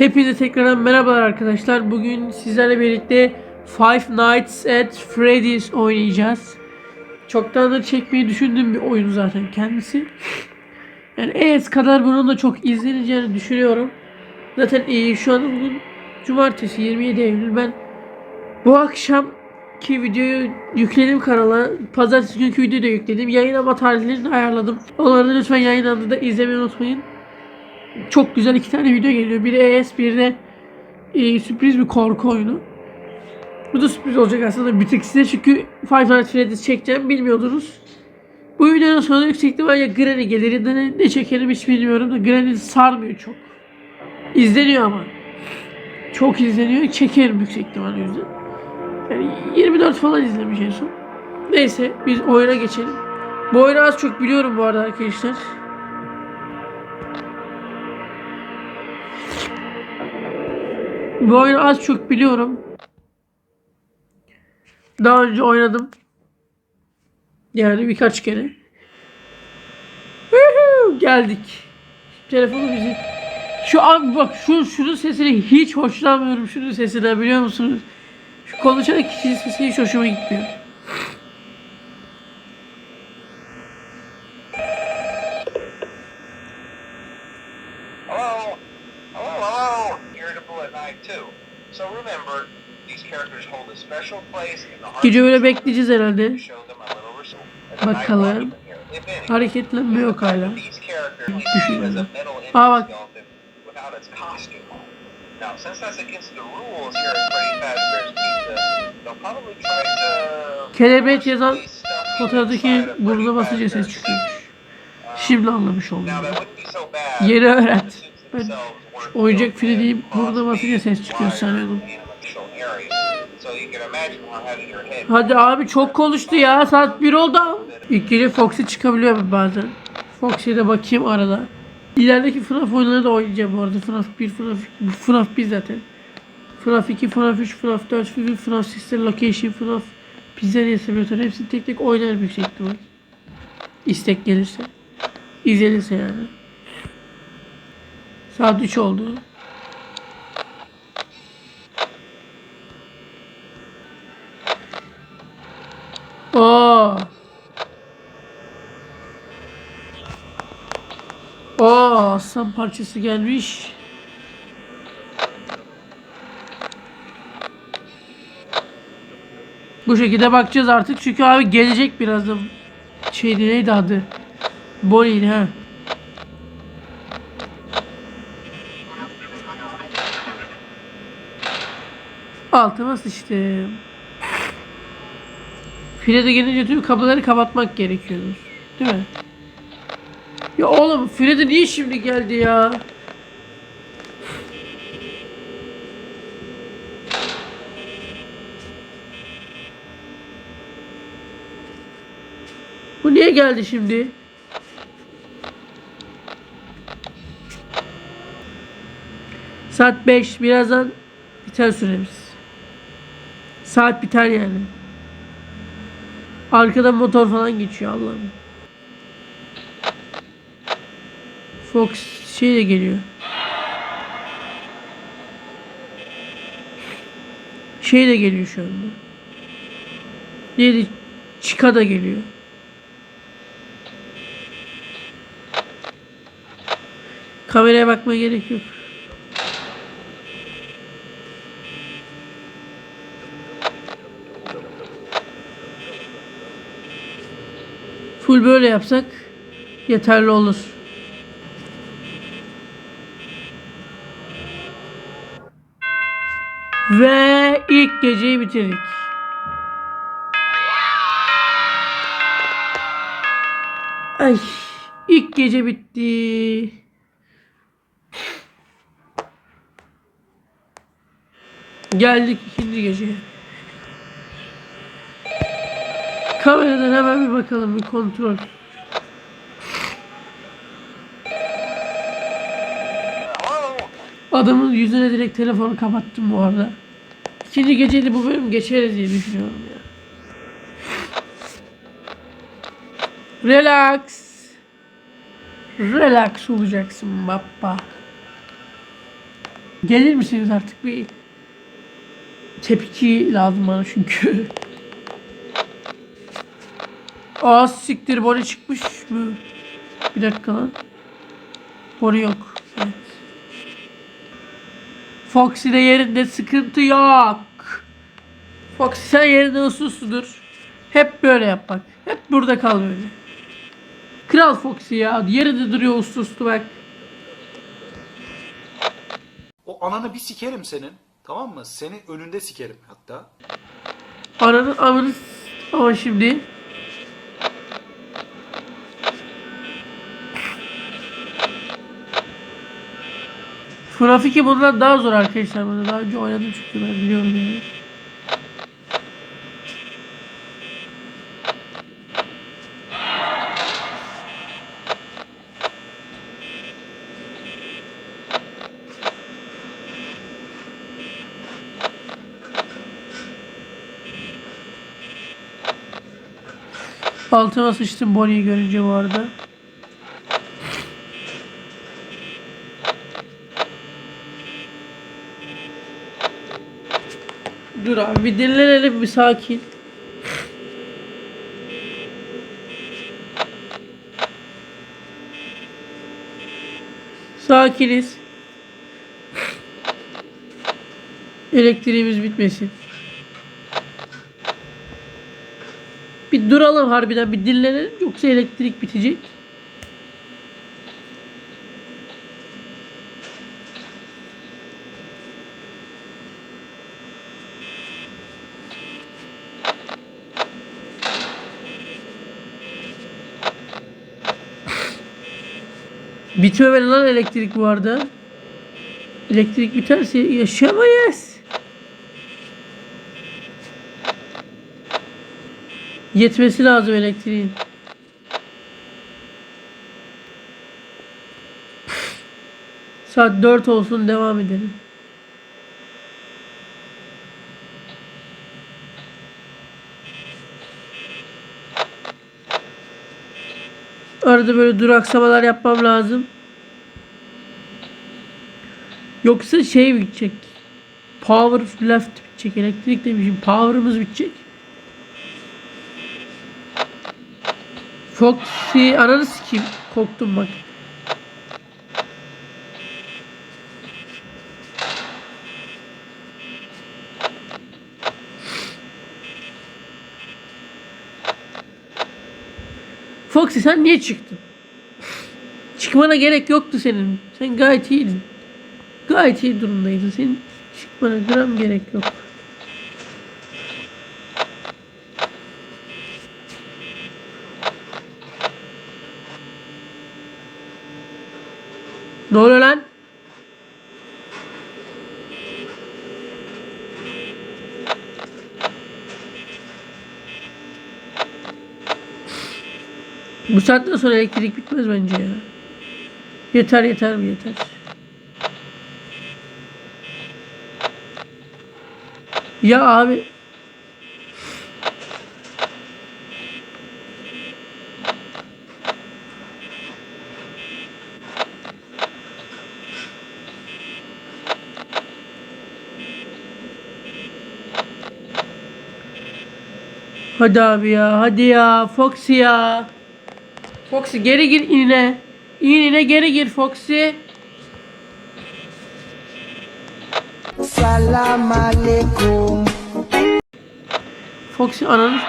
Hepinize tekrardan merhabalar arkadaşlar. Bugün sizlerle birlikte Five Nights at Freddy's oynayacağız. Çoktan da çekmeyi düşündüğüm bir oyun zaten kendisi. Yani ES kadar bunun da çok izleneceğini düşünüyorum. Zaten iyi şu an bugün Cumartesi 27 Eylül. Ben bu akşam ki videoyu yükledim kanala. Pazartesi günkü videoyu da yükledim. Yayınlama tarihlerini ayarladım. Onları lütfen yayın anda da izlemeyi unutmayın çok güzel iki tane video geliyor. Biri ES, biri de e, sürpriz bir korku oyunu. Bu da sürpriz olacak aslında bir tık size çünkü Five Nights Freddy's çekeceğim bilmiyordunuz. Bu videonun sonunda yüksek ihtimalle Granny gelir. Ya da Ne, ne çekerim hiç bilmiyorum da Granny sarmıyor çok. İzleniyor ama. Çok izleniyor. Çekerim yüksek ihtimalle yüzden. Yani 24 falan izlemiş en son. Neyse biz oyuna geçelim. Bu oyunu az çok biliyorum bu arada arkadaşlar. Bu oyunu az çok biliyorum. Daha önce oynadım. Yani birkaç kere. Woohoo! Geldik. Telefonu bizi. Şu an bak şu şunun sesini hiç hoşlanmıyorum şunun sesinden biliyor musunuz? Şu konuşan kişinin sesi hiç hoşuma gitmiyor. Gece böyle bekleyeceğiz herhalde. Bakalım. Hareketlenme yok hala. Metal Aa, bak. Now, since that's against the rules here at Freddy Fazbear's Pizza, they'll probably try to... Kelebek yazan fotoğraftaki burnuna basınca ses çıkıyormuş. Şimdi anlamış oldum. Öğrendim. suits Ben oyuncak built Freddy'yi in burnuna basınca ses çıkıyor sanıyordum. Hadi abi çok konuştu ya. Saat 1 oldu. İlk gece Foxy çıkabiliyor mu bazen? Foxy'ye de bakayım arada. İlerideki FNAF oyunları da oynayacağım bu arada. FNAF 1, FNAF, FNAF 1 zaten. FNAF 2, FNAF 3, FNAF 4, FNAF, FNAF Sister Location, FNAF Pizzeria Simulator hepsini tek tek oynarım yüksek ihtimal. İstek gelirse. İzlenirse yani. Saat 3 oldu. Oo. Oo, aslan parçası gelmiş. Bu şekilde bakacağız artık çünkü abi gelecek birazdan. Şeydi neydi adı? Bonnie'ydi ha. Altıma sıçtım. File gelince tüm kapıları kapatmak gerekiyordur. Değil mi? Ya oğlum File de niye şimdi geldi ya? Bu niye geldi şimdi? Saat 5. Birazdan biter süremiz. Saat biter yani. Arkadan motor falan geçiyor Allah'ım. Fox şey de geliyor. Şey de geliyor şu anda. Neydi? Chica da geliyor. Kameraya bakmaya gerek yok. Full böyle yapsak yeterli olur. Ve ilk geceyi bitirdik. Ay, ilk gece bitti. Geldik ikinci geceye. Kameradan hemen bir bakalım bir kontrol. Adamın yüzüne direkt telefonu kapattım bu arada. İkinci geceydi bu bölüm geçeriz diye düşünüyorum ya. Relax. Relax olacaksın baba. Gelir misiniz artık bir tepki lazım bana çünkü. Aa siktir Bonnie çıkmış mı? Bir dakika lan. Bonnie yok. Evet. Foxy de yerinde sıkıntı yok. Foxy sen yerinde usulsüdür. Hep böyle yap bak. Hep burada kal böyle. Kral Foxy ya. Yerinde duruyor uslu uslu bak. O ananı bir sikerim senin. Tamam mı? Seni önünde sikerim hatta. Ananın amını s- ama şimdi 2 bundan daha zor arkadaşlar bana. Daha önce oynadım çünkü ben biliyorum yani. Altıma sıçtım Bonnie'yi görünce bu arada. Dur abi bir dinlenelim bir sakin. Sakiniz. Elektriğimiz bitmesin. Bir duralım harbiden bir dinlenelim yoksa elektrik bitecek. Bitmemeli lan elektrik bu arada. Elektrik biterse yaşamayız. Yetmesi lazım elektriğin. Saat 4 olsun devam edelim. Arada böyle duraksamalar yapmam lazım. Yoksa şey bitecek. Power left bitecek. Elektrik demişim. Power'ımız bitecek. Foxy ananı sikeyim. Korktum bak. Foxy sen niye çıktın? Çıkmana gerek yoktu senin. Sen gayet iyiydin. Gayet iyi durumdaydın. Senin çıkmana gram gerek yok. Ne oluyor lan? Bu saatten sonra elektrik bitmez bence ya. Yeter yeter mi yeter. Ya abi. Hadi abi ya hadi ya Foxy ya. Foxy geri gir inine. İnine geri gir Foxy. Salam alaikum. Foxy ananı...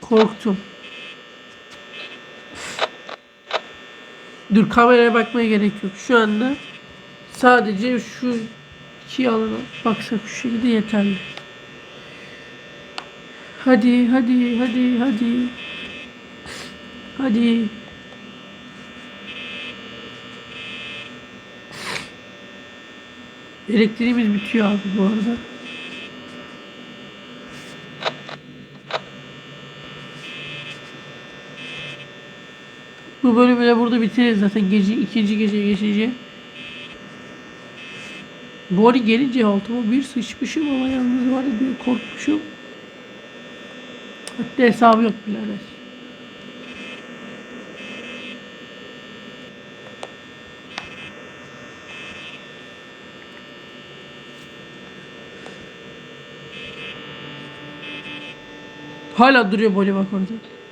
Korktum. Dur kameraya bakmaya gerek yok. Şu anda sadece şu iki alana baksak şu şekilde yeterli. Hadi hadi hadi hadi. Hadi. Elektriğimiz bitiyor abi bu arada. Bu bölümü de burada bitiririz zaten gece ikinci gece geçince. Bonnie gelince altıma bir sıçmışım ama yalnız var ya korkmuşum. Sıkıntı hesabı yok birader. Hala duruyor Bolivar orada.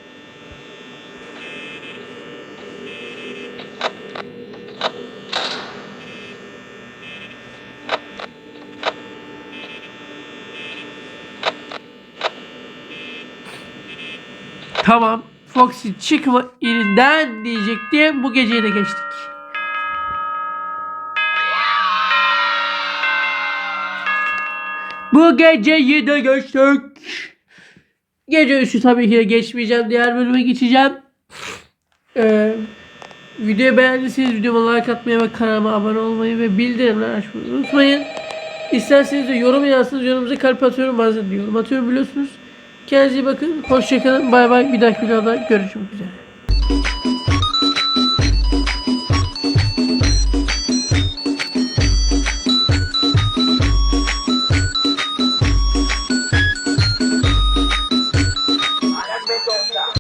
Tamam. Foxy çıkma ininden diyecektim. Bu geceyi de geçtik. Bu geceyi de geçtik. Gece üstü tabii ki de geçmeyeceğim. Diğer bölüme geçeceğim. Ee, videoyu beğendiyseniz videoma like atmayı ve kanalıma abone olmayı ve bildirimleri açmayı unutmayın. İsterseniz de yorum yazsanız yorumunuza kalp atıyorum bazen yorum atıyorum biliyorsunuz. Kendinize iyi bakın. Hoşçakalın. Bay bay. Bir dahaki videoda görüşmek üzere.